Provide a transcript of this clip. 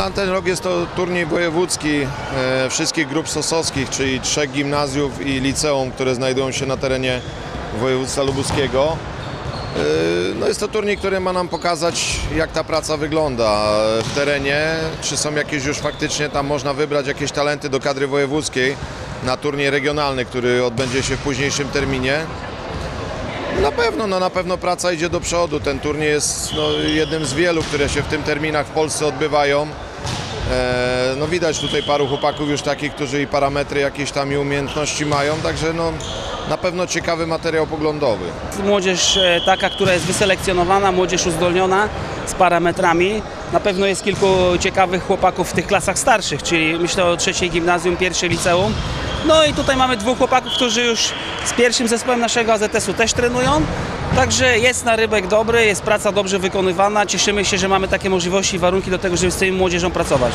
Na ten rok jest to turniej wojewódzki e, wszystkich grup sosowskich, czyli trzech gimnazjów i liceum, które znajdują się na terenie województwa lubuskiego. E, No jest to turniej, który ma nam pokazać, jak ta praca wygląda w terenie, czy są jakieś już faktycznie tam można wybrać jakieś talenty do kadry wojewódzkiej na turniej regionalny, który odbędzie się w późniejszym terminie. Na pewno, no na pewno praca idzie do przodu. Ten turniej jest no, jednym z wielu, które się w tym terminach w Polsce odbywają. E, no widać tutaj paru chłopaków już takich, którzy i parametry jakieś tam i umiejętności mają, także no na pewno ciekawy materiał poglądowy. Młodzież e, taka, która jest wyselekcjonowana, młodzież uzdolniona z parametrami. Na pewno jest kilku ciekawych chłopaków w tych klasach starszych, czyli myślę o trzeciej gimnazjum, pierwszej liceum. No i tutaj mamy dwóch chłopaków, którzy już z pierwszym zespołem naszego AZS-u też trenują. Także jest narybek dobry, jest praca dobrze wykonywana. Cieszymy się, że mamy takie możliwości i warunki do tego, żeby z tymi młodzieżą pracować.